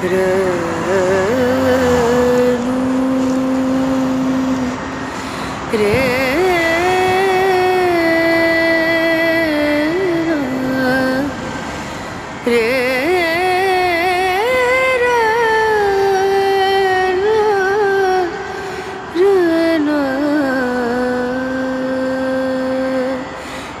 흐르는 흐르는 흐르는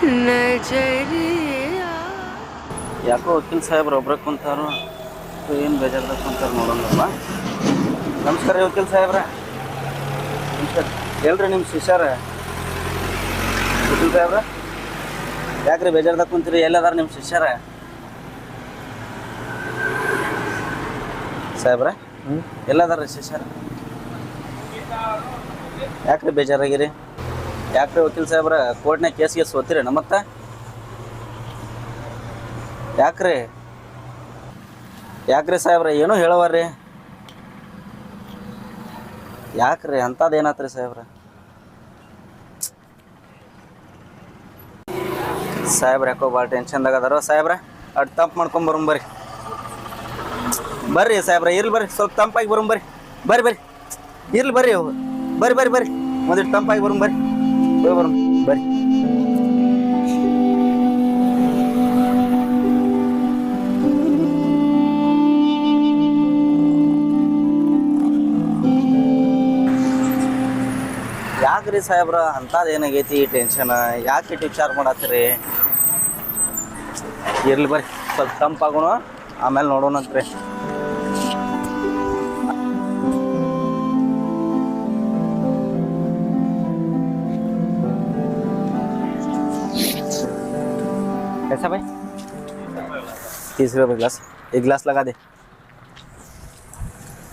흐르는 날짜리야 야고 어떤 사업을 어버렸군 타로 ಬೇಜಾರ್ದಾಗ ಕುಂತಾರೆ ನೋಡೋಣಪ್ಪ. ನಮಸ್ಕಾರ ರೀ ವಕೀಲ್ ಸಾಹೇಬ್ರ. ನಮಸ್ಕಾರ. ಹೇಳ್ರಿ ನಿಮ್ಮ ಶಿಷ್ಯಾರ. ವಕೀಲ್ ಸಾಹೇಬ್ರ ಯಾಕ್ರಿ ಬೇಜಾರ್ದಾಗ ಕುಂತೀರಿ? ಎಲ್ಲದಾರ ನಿಮ್ಮ ಶಿಷ್ಯರ? ಸಾಹೇಬ್ರ ಎಲ್ಲದಾರ ಶಿಷ್ಯರ? ಯಾಕ್ರಿ ಬೇಜಾರಾಗಿರಿ? ಯಾಕ್ರಿ ವಕೀಲ್ ಸಾಹೇಬ್ರ ಕೋರ್ಟ್ನಾಗ ಕೇಸ್ಗೆ ಸೋತಿರೇನ ಮತ್ತೆ? ಯಾಕ್ರಿ? ಯಾಕ್ರಿ ಸಾಹೇಬ್ರ, ಏನೋ ಹೇಳವರ್ರಿ ಯಾಕ್ರಿ ಅಂಥದ್ದು ಏನಾತ್ರಿ ಸಾಹೇಬ್ರ? ಸಾಹೇಬ್ರ, ಯಾಕೋ ಭಾಳ ಟೆನ್ಷನ್ದಾಗ ಅದಾರ ಸಾಹೇಬ್ರ? ಅಡ್ ತಂಪು ಮಾಡ್ಕೊಂಡು ಬರೋಣ ಬರ್ರಿ. ಬರ್ರಿ ಸಾಹೇಬ್ರ, ಇರ್ಲಿ ಬರ್ರಿ, ಸ್ವಲ್ಪ ತಂಪಾಗಿ ಬರೋಣ ಬರ್ರಿ. ಬರ್ರಿ ಇರ್ಲಿ ಬರ್ರಿ ಬರ್ರಿ ಬರ್ರಿ ಬರ್ರಿ. ಒಂದಿಟ್ಟು ತಂಪಾಗಿ ಬರೋಣ ಬರ್ರಿ. ಬರ್ರಿ. ಯಾಕ್ರಿ ಸಾಹೇಬ್ರ ಅಂಥದ್ದು ಏನಾಗೈತಿ ಈ ಟೆನ್ಷನ್ ಯಾಕೆ ಇಟ್ಟು ವಿಚಾರ ಮಾಡತ್ತೀರಿ ಇರ್ಲಿ ಬರ್ರಿ ಸ್ವಲ್ಪ ತಂಪಾಗೋಣ ಆಮೇಲೆ ನೋಡೋಣಂತ್ರಿ कैसा भाई तीस रुपये ग्लास एक ग्लास लगा दे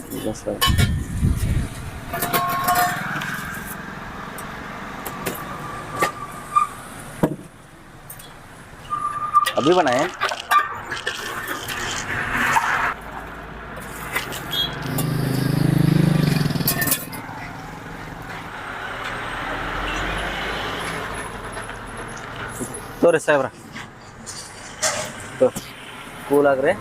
एक ग्लास लगा अभी बनाए ತೋರಿ ಸಾಹೇಬ್ರ ತೋ ಕೂಲ್ ಆಗ್ರಿ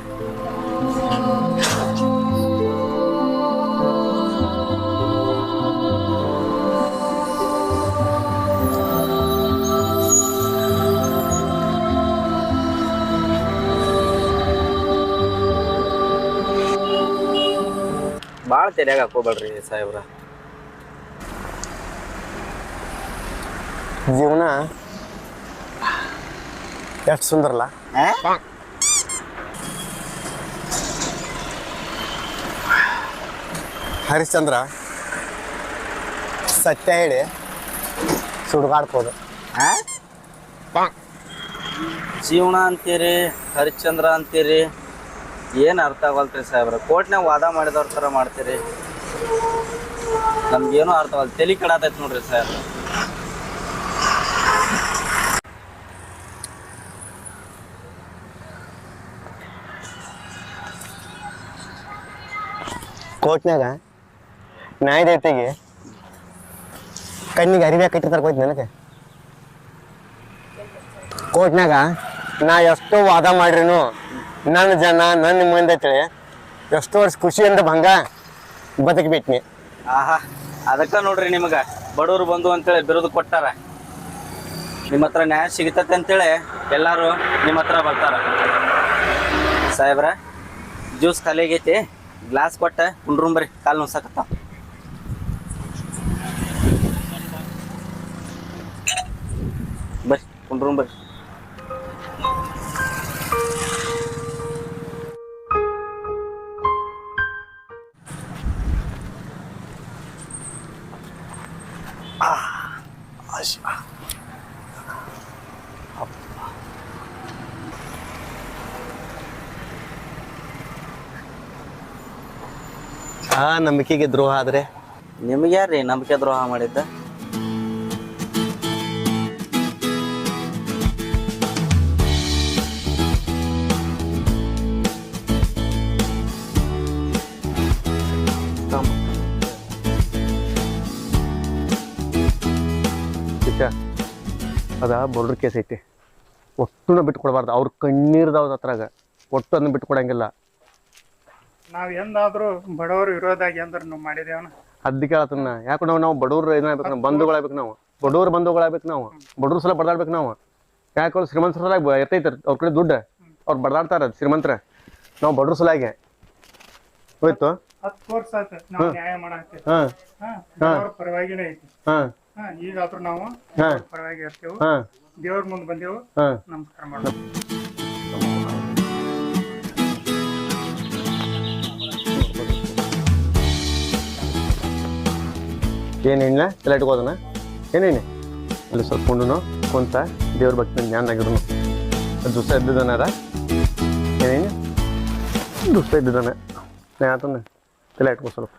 ತಲೆಯಾಗ ಹಾಕೋಬೇಡ್ರಿ ಸಾಹೇಬ್ರ. ಜೀವನ ಎಷ್ಟು ಸುಂದರಲ್ಲ? ಹರಿಶ್ಚಂದ್ರ ಸತ್ಯ ಹೇಳಿ ಸುಡುಗಾಡ್ಬೋದು. ಜೀವನ ಅಂತೀರಿ ಹರಿಶ್ಚಂದ್ರ ಅಂತೀರಿ ಏನು ಅರ್ಥ ಆಗಲ್ತ್ರಿ ಸಾಹೇಬ್ರ? ಕೋರ್ಟ್ನಾಗ ವಾದ ಮಾಡಿದವ್ರ ಥರ ಮಾಡ್ತೀರಿ. ನಮ್ಗೇನು ಅರ್ಥ ಆಗಲ್ಲ ತಲೆ ಕಡಾತೈತೆ ನೋಡ್ರಿ ಸಾಹೇಬ್ರ. ಕೋರ್ಟ್ನಾಗ ನ್ಯಾಯದೇತೆಗೆ ಕಣ್ಣಿಗೆ ಅರಿವೆ ಕಟ್ಟಿರ್ತಾರೆ ಹೋಯ್ತು ನನಗೆ? ಕೋರ್ಟ್ನಾಗ ನಾ ಎಷ್ಟೋ ವಾದ ಮಾಡ್ರಿನು ನನ್ನ ಜನ, ನನ್ನ ಮುಂದೆ ಅಂತೇಳಿ ಎಷ್ಟು ವರ್ಷ ಖುಷಿಯಿಂದ ಭಂಗ ಬದುಕಿಬಿಟ್ನಿ. ಆಹಾ, ಅದಕ್ಕೆ ನೋಡ್ರಿ ನಿಮಗೆ. ಬಡವರು ಬಂದು ಅಂತೇಳಿ ಬಿರುದು ಕೊಟ್ಟಾರ. ನಿಮ್ಮ ಹತ್ರ ನ್ಯಾಯ ಸಿಗತೈತೆ ಅಂತೇಳಿ ಎಲ್ಲರೂ ನಿಮ್ಮ ಹತ್ರ ಬರ್ತಾರ. ಸಾಹೇಬ್ರ, ಜ್ಯೂಸ್ ಖಾಲಿ ಆಗೈತಿ ಗ್ಲಾಸ್ ಕೊಟ್ಟೆ ಕುಂಡ್ರುಂ ಬರ್ರಿ ಕಾಲು ನುಸಾಕತ್ತ ಬರ್ರಿ ಕುಂಡ್ರುಂ ಬರ್ರಿ ಆ ನಂಬಿಕೆಗೆ ದ್ರೋಹ ಆದ್ರೆ? ನಿಮ್ಗೆ ಯಾರ್ರಿ ನಂಬಿಕೆ ದ್ರೋಹ ಮಾಡಿದ್ದ? ಅದ ಬರ್ಡ್ರ್ ಕೇಸ್ ಐತಿ. ಒಟ್ಟು ಬಿಟ್ಟು ಕೊಡಬಾರ್ದು ಅವ್ರ ಕಣ್ಣೀರ್ದವ್ರ ಹತ್ರಾಗ. ಒಟ್ಟು ಅದನ್ನ ಬಿಟ್ಕೊಡಂಗಿಲ್ಲ. ನಾವ್ ಎಂದಾದ್ರೂ ಬಡವರು ವಿರೋಧಾಗಿ ಅಂದ್ರೆ ನಾವು ಮಾಡಿದೇವನ ಅದ್ ಕೇಳತ್ತ ಯಾಕೆ ನಾವು ನಾವು ಬಡವ್ರು ಏನಾಗ್ಬೇಕು ನಾವು ಬಂಧುಗಳಾಗ್ಬೇಕು ನಾವು. ಬಡವ್ರ ಬಂಧುಗಳಾಗ್ಬೇಕು ನಾವು. ಬಡವ್ರ ಸಲ ಬಡದಾಡ್ಬೇಕು ನಾವು. ಯಾಕೆ ಅವ್ರು ಶ್ರೀಮಂತರ ಸಲ ಇರ್ತೈತೆ ಅವ್ರ ಕಡೆ ದುಡ್ಡು. ಅವ್ರು ಬಡದಾಡ್ತಾರ ಶ್ರೀಮಂತರ. ನಾವು ಬಡವ್ರ ಸಲಾಗೆ ಹೋಯ್ತು? ಹತ್ತು ವರ್ಷ ಆಯ್ತು ನಾವು ನ್ಯಾಯ ಮಾಡಾಕ್ತೇವೆ ಹಾಂ. ಹಾ. ಬಡವ್ರ ಪರವಾಗಿನೇ ಐತಿ. ಹಾಂ. ಹಾ ಈಗಾದ್ರೂ ನಾವು ಪರವಾಗಿ ಇರ್ತೇವೆ. ದೇವ್ರ ಮುಂದೆ ಬಂದೆವು. ನಮಸ್ಕಾರ ಮಾಡೋದು ಏನೇನಿಲ್ಲ ತಲೆ ಇಟ್ಕೋದನ ಏನೇನೆ ಅಲ್ಲಿ ಸ್ವಲ್ಪ ಕೊಂಡುನು ಕುಂತ ದೇವ್ರ ಭಕ್ತಿ ಜ್ಞಾನಾಗಿರುನು ದುಸ್ತ ಇದ್ದಿದ್ದಾನಾರ? ಏನೇನು ದುಸ್ತ ಇದ್ದಿದ್ದಾನೆ. ನಾ ಆತನ? ತಲೆ ಇಟ್ಕೋ ಸ್ವಲ್ಪ.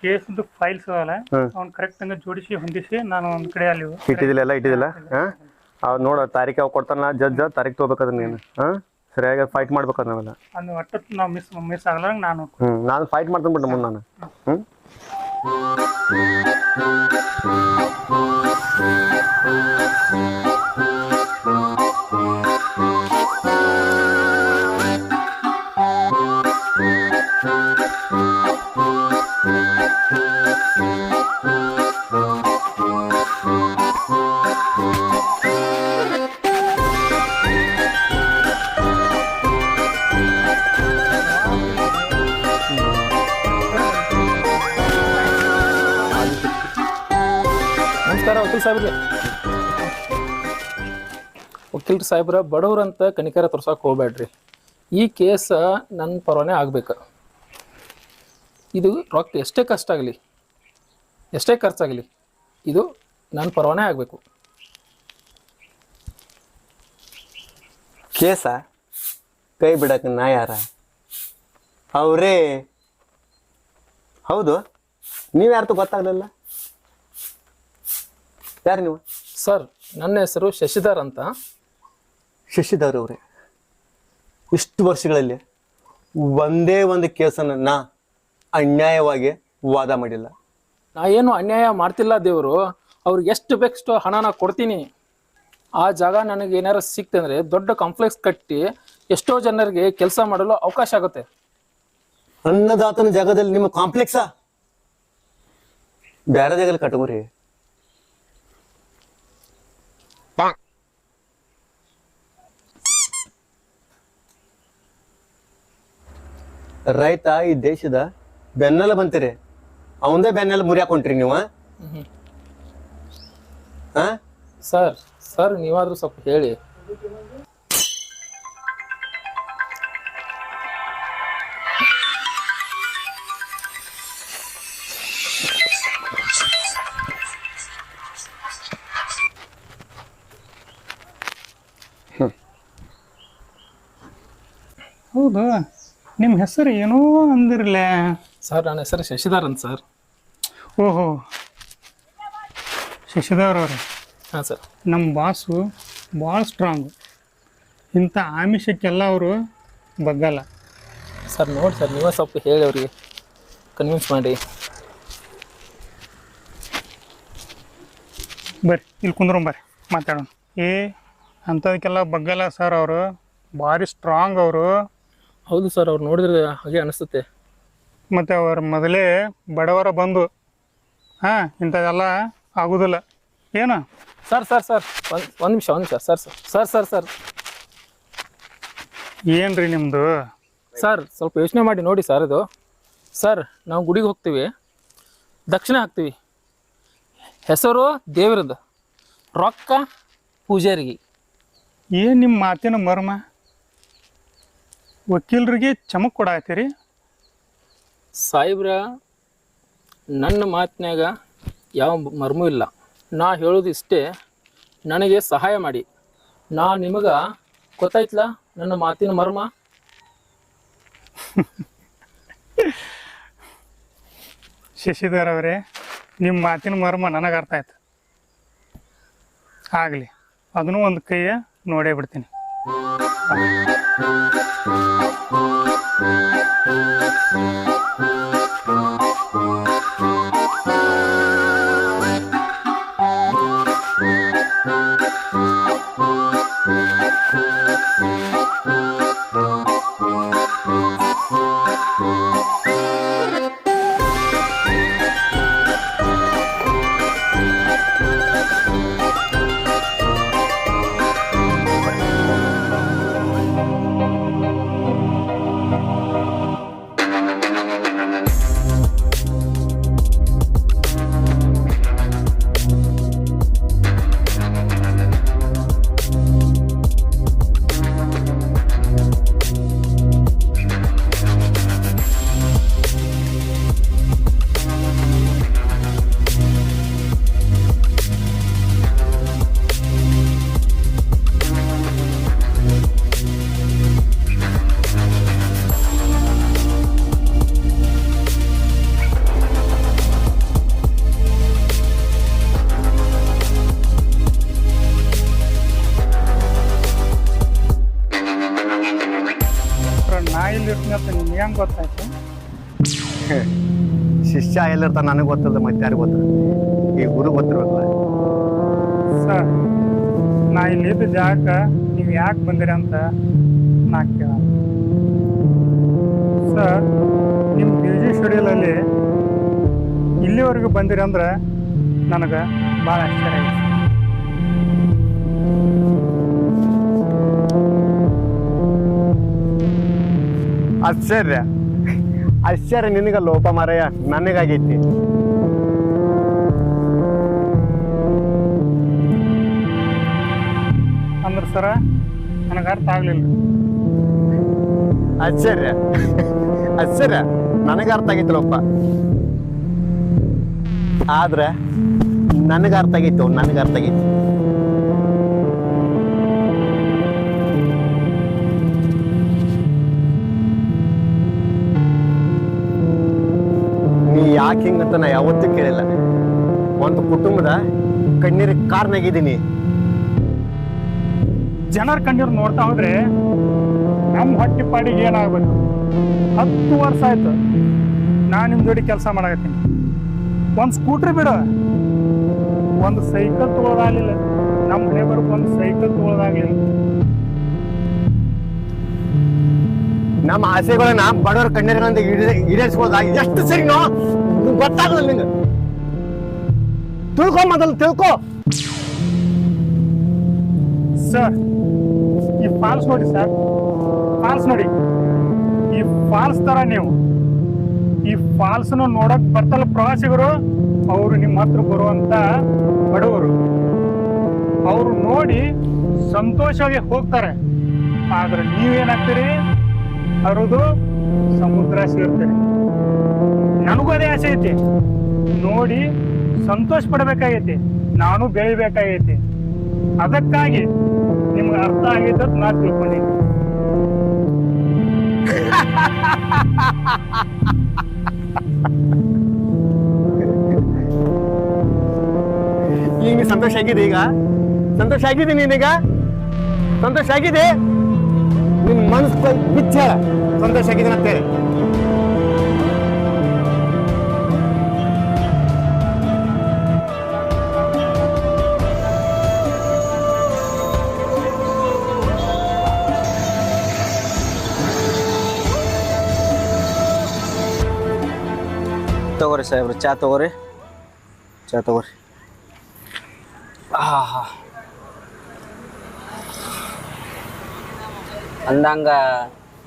ಕೇಸ್ದು ಫೈಲ್ಸ್ ಅವಲ್ಲ. ಅವ್ನ ಕರೆಕ್ಟ್ ಹಂಗ ಜೋಡಿಸಿ ಹೊಂದಿಸಿ ನಾನು ಒಂದು ಕಡೆ ಅಲ್ಲಿ ಇಟ್ಟಿದ್ದಿಲ್ಲ ಎಲ್ಲ ಇಟ್ಟಿದ್ದಿಲ್ಲ? ಹಾಂ? ಅವ್ ನೋಡ ತಾರೀಕು ಅವ್ ಕೊಡ್ತಾನ ಜಜ್ಜ ತಾರೀಕು ತೊಗೋಬೇಕದ ನೀನು. ಹಾಂ? ಸರಿಯಾಗಿ ಫೈಟ್ ಮಾಡ್ಬೇಕದ ನಾವೆಲ್ಲ. ಅದು ಒಟ್ಟು ನಾವು ಮಿಸ್ ಮಿಸ್ ಆಗಲ್ಲ ನಾನು ಹ್ಞೂ ನಾನು ಫೈಟ್ ಮಾಡ್ತೀನಿ ಬಿಟ್ಟು ಮುಂದೆ ನಾನು. ಹ್ಞೂ Thank you. ನಮಸ್ಕಾರ, ವಕೀಲ್ ಸಾಹೇಬ್ರೆ. ವಕೀಲ್ ಸಾಹೇಬ್ರ, ಬಡವ್ರಂತ ಕನಿಕರ ತೋರ್ಸಕ್ಕೆ ಹೋಗ್ಬೇಡ್ರಿ. ಈ ಕೇಸ ನನ್ನ ಪರವಾನೆ ಆಗ್ಬೇಕು. ಇದು ರೊಕ್ಕ ಎಷ್ಟೇ ಕಷ್ಟ ಆಗಲಿ, ಎಷ್ಟೇ ಖರ್ಚಾಗಲಿ, ಇದು ನನ್ನ ಪರವಾನೆ ಆಗಬೇಕು. ಕೇಸ? ಕೈ ಬಿಡಕ್ಕೆ ನಾ ಯಾರ? ಅವರೇ? ಹೌದು? ನೀವ್ಯಾರ್ದು ಗೊತ್ತಾಗಲಿಲ್ಲ? ಯಾರು ನೀವು? ಸರ್ ನನ್ನ ಹೆಸರು ಶಶಿಧರ್ ಅಂತ. ಶಶಿಧರ್ ಅವರೇ. ಇಷ್ಟು ವರ್ಷಗಳಲ್ಲಿ ಒಂದೇ ಒಂದು ಕೇಸನ್ನು ನಾ ಅನ್ಯಾಯವಾಗಿ ವಾದ ಮಾಡಿಲ್ಲ. ನಾ ಏನು ಅನ್ಯಾಯ ಮಾಡ್ತಿಲ್ಲ ದೇವರು. ಅವ್ರಿಗೆ ಎಷ್ಟು ಬೇಕಷ್ಟು ಹಣನ ಕೊಡ್ತೀನಿ. ಆ ಜಾಗ ನನಗೆ ಏನಾರು ಸಿಕ್ತ ಅಂದರೆ ದೊಡ್ಡ ಕಾಂಪ್ಲೆಕ್ಸ್ ಕಟ್ಟಿ ಎಷ್ಟೋ ಜನರಿಗೆ ಕೆಲಸ ಮಾಡಲು ಅವಕಾಶ ಆಗುತ್ತೆ. ಅನ್ನದಾತನ ಜಾಗದಲ್ಲಿ ನಿಮ್ಮ ಕಾಂಪ್ಲೆಕ್ಸಾ ಬೇರೆ ಜಾಗದಲ್ಲಿ ಕಟ್ಕೋರಿ. ರೈತ ಈ ದೇಶದ ಬೆನ್ನೆಲ್ಲ ಬಂತೀರಿ ಅವಂದೇ ಬೆನ್ನೆಲ್ಲ ಮುರಿಯಾಕೊಂಡ್ರಿ ನೀವು ಹಾ ಸರ್ ಸರ್ ನೀವಾದ್ರೂ ಸ್ವಲ್ಪ ಹೇಳಿ. ಹೌದು? ನಿಮ್ಮ ಹೆಸರು ಏನೋ ಅಂದಿರಲ್ಲ ಸರ್ ನನ್ನ ಹೆಸರು ಶಶಿಧರ್ ಅಂತ ಸರ್. ಓಹೋ. ಶಶಿಧರ್ ಅವ್ರೆ. ಹಾಂ ಸರ್. ನಮ್ಮ ಬಾಸು ಭಾಳ ಸ್ಟ್ರಾಂಗು ಇಂಥ ಆಮಿಷಕ್ಕೆಲ್ಲ ಅವರು ಬಗ್ಗಲ್ಲ. ಸರ್ ನೋಡಿ ಸರ್ ನೀವೇ ಸ್ವಲ್ಪ ಹೇಳಿ ಅವ್ರಿಗೆ. ಕನ್ವಿನ್ಸ್ ಮಾಡಿ. ಬರ್ರಿ ಇಲ್ಲಿ ಕುಂದ್ರಂ ಬರ್ರಿ ಮಾತಾಡೋಣ. ಏ ಅಂಥದಕ್ಕೆಲ್ಲ ಬಗ್ಗಲ್ಲ ಸರ್ ಅವರು. ಭಾರಿ ಸ್ಟ್ರಾಂಗ್ ಅವರು. ಹೌದು ಸರ್ ಅವ್ರು ನೋಡಿದ್ರೆ ಹಾಗೆ ಅನಿಸುತ್ತೆ. ಮತ್ತು ಅವ್ರ ಮೊದಲೇ ಬಡವರ ಬಂದು ಹಾಂ ಇಂಥದೆಲ್ಲ ಆಗೋದಿಲ್ಲ. ಏನು? ಸರ್ ಸರ್ ಸರ್ ಒಂದು ಒಂದು ನಿಮಿಷ ಒಂದು ನಿಮಿಷ sir sir sir sir sir. ಏನು ರೀ ನಿಮ್ಮದು ಸರ್ ಸ್ವಲ್ಪ ಯೋಚನೆ ಮಾಡಿ ನೋಡಿ ಸರ್ ಇದು. ಸರ್ ನಾವು ಗುಡಿಗೆ ಹೋಗ್ತೀವಿ. ದಕ್ಷಿಣ ಹಾಕ್ತೀವಿ. ಹೆಸರು ದೇವ್ರದ್ದು. ರೊಕ್ಕ ಪೂಜಾರಿಗೆ. ಏನು ನಿಮ್ಮ ಮಾತಿನ ಮರ್ಮ? ವಕೀಲರಿಗೆ ಚಮಕ್ ಕೊಡಾತ್ತೀರಿ ಸಾಹೇಬ್ರ ನನ್ನ ಮಾತಿನಾಗ ಯಾವ ಮರ್ಮೂ ಇಲ್ಲ. ನಾ ಹೇಳೋದು ಇಷ್ಟೇ ನನಗೆ ಸಹಾಯ ಮಾಡಿ. ನಾ ನಿಮಗೆ ಗೊತ್ತಾಯ್ತಲ್ಲ ನನ್ನ ಮಾತಿನ ಮರ್ಮ? ಶಶಿಧರ್ ಅವರೇ ನಿಮ್ಮ ಮಾತಿನ ಮರ್ಮ ನನಗೆ ಅರ್ಥ ಆಯ್ತು. ಆಗಲಿ ಅದನ್ನು ಒಂದು ಕೈಯ ನೋಡೇ ಬಿಡ್ತೀನಿ. ಸರ್ ಶಿಷ್ಯ ಎಲ್ಲಿರ್ತಾನೆ ನನಗೆ ಗೊತ್ತಿಲ್ಲ ಮತ್ತೆ ಯಾರಿಗೆ ಗೊತ್ತಿಲ್ಲ. ಈ ಗುರು ಗೊತ್ತಿರ್ಬೇಕಲ್ಲ. ಸರ್ ನಾ ಇಲ್ಲಿ ಇದ್ದ ಜಾಗಕ್ಕೆ ನೀವು ಯಾಕೆ ಬಂದಿರಿ ಅಂತ ನಾ ಕೇಳ ಸರ್ ನಿಮ್ಮ ಬ್ಯೂಸಿ ಶೆಡ್ಯೂಲಲ್ಲಿ ಇಲ್ಲಿವರೆಗೂ ಬಂದಿರಿ ಅಂದ್ರೆ ನನಗೆ ಭಾಳ ಆಶ್ಚರ್ಯ ಆಯ್ತು. ಆಶ್ಚರ್ಯ. ಆಶ್ಚರ್ಯ ನಿನಗ ಲೋಪ ಮಾರಯ್ಯ ನನಗಾಗೈತಿ. ಅಂದ್ರೆ ಸರ ನನಗೆ ಅರ್ಥ ಆಗ್ಲಿಲ್ಲ. ಆಶ್ಚರ್ಯ ಆಶ್ಚರ್ಯ ನನಗೆ ಅರ್ಥ ಆಗೈತಿಲ್ಲಪ್ಪ ಆದ್ರೆ ನನಗೆ ಅರ್ಥ ಆಗೈತು ನನಗೆ ಅರ್ಥ ಆಗೈತಿ. ನೀ ಅಂತ ನಾ ಯಾವತ್ತೂ ಕೇಳಿಲ್ಲ. ಒಂದು ಕುಟುಂಬದ ಕಣ್ಣೀರಿಗೆ ಕಾರಣಾಗಿದ್ದೀನಿ ಜನರ ಕಣ್ಣೀರು ನೋಡ್ತಾ ಹೋದ್ರೆ ನಮ್ಮ ಹೊಟ್ಟೆ ಪಾಡಿಗೆ ಏನಾಗಬೇಕು? ಹತ್ತು ವರ್ಷ ಆಯ್ತು ನಾನು ನಿಮ್ಮ ಜೋಡಿ ಕೆಲಸ ಮಾಡಕತ್ತೀನಿ. ಒಂದು ಸ್ಕೂಟ್ರ್ ಬಿಡು. ಒಂದು ಸೈಕಲ್ ತಗೊಳ್ಳೋದಾಗಲಿಲ್ಲ ನಮ್ಮ ಮನೆ ಬರೋಕೆ ಒಂದು ಸೈಕಲ್ ತಗೊಳ್ಳೋದಾಗಲಿಲ್ಲ ನಮ್ಮ ಆಸೆಗಳನ್ನ ಬಡವರ ಕಣ್ಣೀರಿನಿಂದ ಈಡೇರಿಸಬಹುದಾಗಿ ಎಷ್ಟು ಸರಿನೋ ನಿಂಗೆ ಗೊತ್ತಾಗಲ್ಲ ನಿಂಗೆ. ತಿಳ್ಕೊ ಮೊದಲು, ತಿಳ್ಕೊ. ಸರ್, ಈ ಫಾಲ್ಸ್ ನೋಡಿ ಸರ್. ಫಾಲ್ಸ್ ನೋಡಿ. ಈ ಫಾಲ್ಸ್ ತರ ನೀವು. ಈ ಫಾಲ್ಸ್ನ ನೋಡಕ್ ಬರ್ತಲ್ಲ ಪ್ರವಾಸಿಗರು. ಅವರು ನಿಮ್ಮ ಹತ್ರ ಬರುವಂತ ಬಡವರು. ಅವರು ನೋಡಿ ಸಂತೋಷವಾಗಿ ಹೋಗ್ತಾರೆ. ಆದ್ರೆ ನೀವೇನಾಗ್ತೀರಿ ಅರುದು ಸಮುದ್ರ ಸೇರ್ತೀರಿ. ನನಗೂ ಅದೇ ಆಸೆ ಐತಿ. ನೋಡಿ, ಸಂತೋಷ ಪಡಬೇಕಾಗೈತಿ. ನಾನು ಬೆಳಿಬೇಕಾಗೈತಿ. ಅದಕ್ಕಾಗಿ ನಿಮ್ಗೆ ಅರ್ಥ ಆಗೈತೆ ಅಂತ ನಾ ತಿಳ್ಕೊಂಡಿನಿ ಈಗ ಸಂತೋಷ ಆಗಿದೆ ಈಗ? ಸಂತೋಷ ಆಗಿದೆ ನೀನೀಗ ಸಂತೋಷ ಆಗಿದೆ? ನಿನ್ ಮನಸ್ಸು ಬಿಚ್ಚ ಸಂತೋಷ ಆಗಿದೆ ಅಂತೇಳಿ ಸಾಹೇಬ್ರು ಚಾ ತಗೋರಿ. ಚಾ ತಗೋರಿ. ಆಹಾ. ಅಂದಂಗ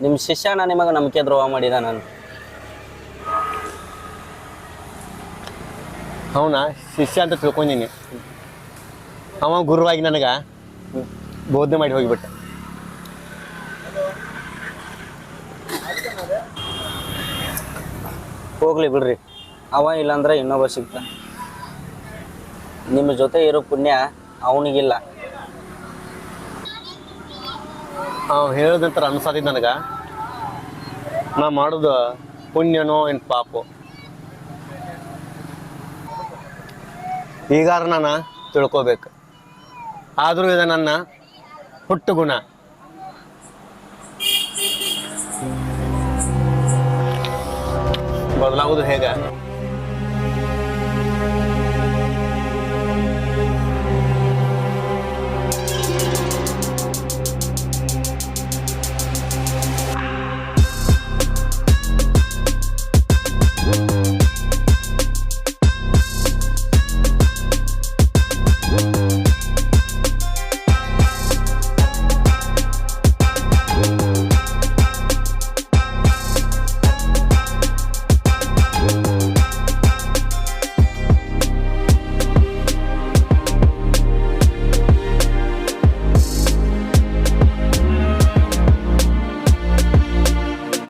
ನಿಮ್ಮ ಶಿಷ್ಯನ ನಿಮಗೆ ನಂಬಿಕೆ ದ್ರೋಹ ಮಾಡಿದ ನಾನು. ಅವನ ಶಿಷ್ಯ ಅಂತ ತಿಳ್ಕೊಂಡಿನಿ. ಅವ ಗುರುವಾಗಿ ನನಗ ಬೋಧನೆ ಮಾಡಿ ಹೋಗಿಬಿಟ್ಟ. ಹೋಗ್ಲಿ ಬಿಡ್ರಿ. ಅವ ಇಲ್ಲಾಂದ್ರೆ ಇನ್ನೊಬ್ಬ ಸಿಗ್ತ ನಿಮ್ಮ ಜೊತೆ ಇರೋ ಪುಣ್ಯ ಅವನಿಗಿಲ್ಲ. ಅವ ಹೇಳಿದಂತ ಅನ್ಸಾದಿದ್ ನನಗ, ನಾ ಮಾಡೋದು ಪುಣ್ಯನೋ ಏನು ಪಾಪೋ? ಈಗಾರ ನಾನು ತಿಳ್ಕೋಬೇಕು. ಆದರೂ ಇದು ನನ್ನ ಹುಟ್ಟು ಗುಣ ಬದಲಾಗೋದು ಹೇಗೆ?